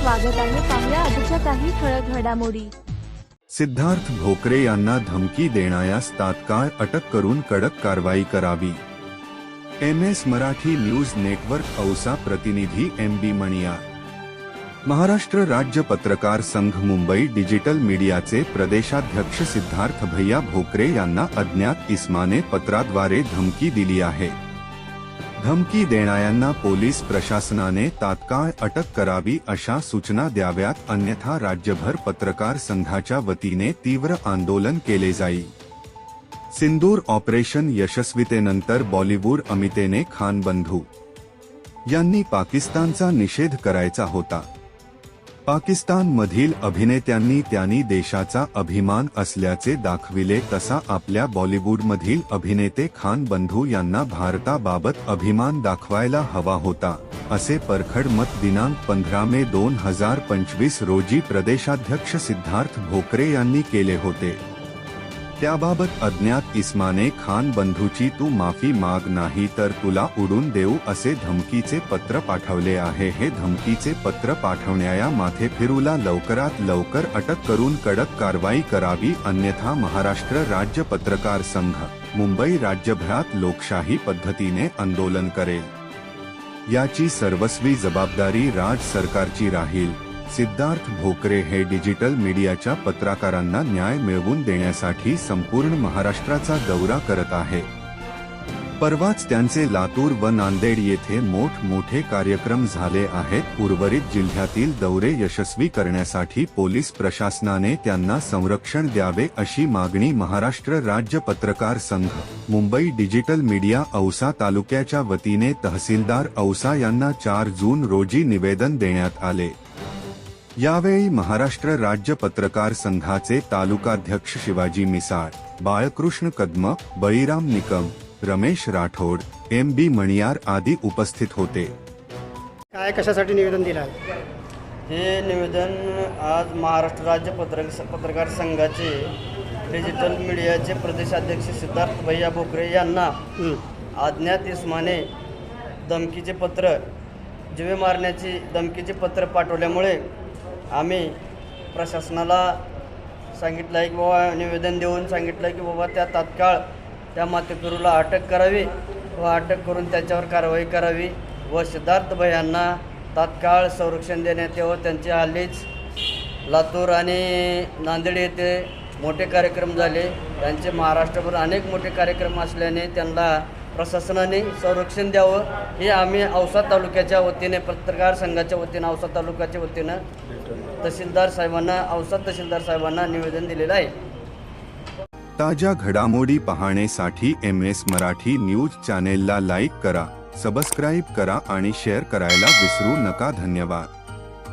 स्वागत आहे पाहुया आजच्या काही ठळक घडामोडी. सिद्धार्थ भोकरे यांना धमकी देणाऱ्यास तात्काळ अटक करून कडक कारवाई करावी. M S Marathi news network Ausa प्रतिनिधी एम बी मणियार महाराष्ट्र राज्य पत्रकार संघ मुंबई डिजिटल मीडियाचे प्रदेशाध्यक्ष सिद्धार्थ भैया भोकरे यांना अज्ञात इस्माने पत्राद्वारे धमकी दिली आहे. धमकी देणाऱ्यांना पोलीस प्रशासनाने तात्काळ अटक करावी अशा सूचना द्याव्यात अन्यथा राज्यभर पत्रकार संघाच्या वतीने तीव्र आंदोलन केले जाईल. सिंदूर ऑपरेशन यशस्वीतेनंतर बॉलिवूड अमितेने खान बंधू. यांनी पाकिस्तानचा निषेध करायचा होता. पाकिस्तानमधील अभिनेत्यांनी त्यांनी देशाचा अभिमान असल्याचे दाखविले तसा आपल्या बॉलिवूडमधील अभिनेते खान बंधू यांना भारताबाबत अभिमान दाखवायला हवा होता असे परखड मत दिनांक पंधरा मे दोन हजार पंचवीस रोजी प्रदेशाध्यक्ष सिद्धार्थ भोकरे यांनी केले होते. त्याबाबत अज्ञात इस्माने खान बंधूची तू माफी माग नाही तर तुला उडून देऊ असे धमकीचे पत्र पाठवले आहे. हे धमकीचे पत्र पाठवण्याया माथे फिरूला लवकरात लवकर अटक करून कडक कारवाई करावी अन्यथा महाराष्ट्र राज्य पत्रकार संघ मुंबई राज्यभरात लोकशाही पद्धतीने आंदोलन करेल. याची सर्वस्वी जबाबदारी राज सरकारची राहील. सिद्धार्थ भोकरे हे डिजिटल मीडियाच्या पत्रकारांना न्याय मिळवून देण्यासाठी संपूर्ण महाराष्ट्राचा दौरा करत आहे. परवाच त्यांचे लातूर व नांदेड येथे मोठमोठे कार्यक्रम झाले आहेत. उर्वरित जिल्ह्यातील दौरे यशस्वी करण्यासाठी पोलीस प्रशासनाने त्यांना संरक्षण द्यावे अशी मागणी महाराष्ट्र राज्य पत्रकार संघ मुंबई डिजिटल मीडिया औसा तालुक्याच्या वतीने तहसीलदार औसा यांना चार जून रोजी निवेदन देण्यात आले. यावेळी महाराष्ट्र राज्य पत्रकार संघाचे तालुकाध्यक्ष शिवाजी मिसाळ बाळकृष्ण कदम बळीराम निकम रमेश राठोड एम बी मणियार आदी उपस्थित होते काय कशासाठी निवेदन दिलं आहे हे निवेदन आज महाराष्ट्र राज्य पत्रक पत्रकार संघाचे डिजिटल मीडियाचे प्रदेशाध्यक्ष सिद्धार्थ भैया भोकरे यांना. अज्ञात इस्माने धमकीचे पत्र जिवे मारण्याची धमकीचे पत्र पाठवल्यामुळे आम्ही प्रशासनाला सांगितलं आहे की बाबा निवेदन देऊन सांगितलं आहे की बाबा त्या तात्काळ त्या मातेकरूला अटक करावी व अटक करून त्याच्यावर कारवाई करावी व सिद्धार्थ भयांना तात्काळ संरक्षण देण्यात यावं. त्यांचे हल्लीच लातूर आणि नांदेड येथे मोठे कार्यक्रम झाले. त्यांचे महाराष्ट्रभर अनेक मोठे कार्यक्रम असल्याने त्यांना प्रशासनाने संरक्षण द्यावं. हे आम्ही औसा तालुक्याच्या वतीने पत्रकार संघाच्या वतीनं औसा तालुक्याच्या वतीनं तहसीलदार साहेबांना औसाद तहसीलदार साहेबांना निवेदन दिलेलं आहे. ताज्या घडामोडी पाहण्यासाठी एम एस मराठी न्यूज चॅनेलला लाईक करा सबस्क्राईब करा आणि शेअर करायला विसरू नका. धन्यवाद.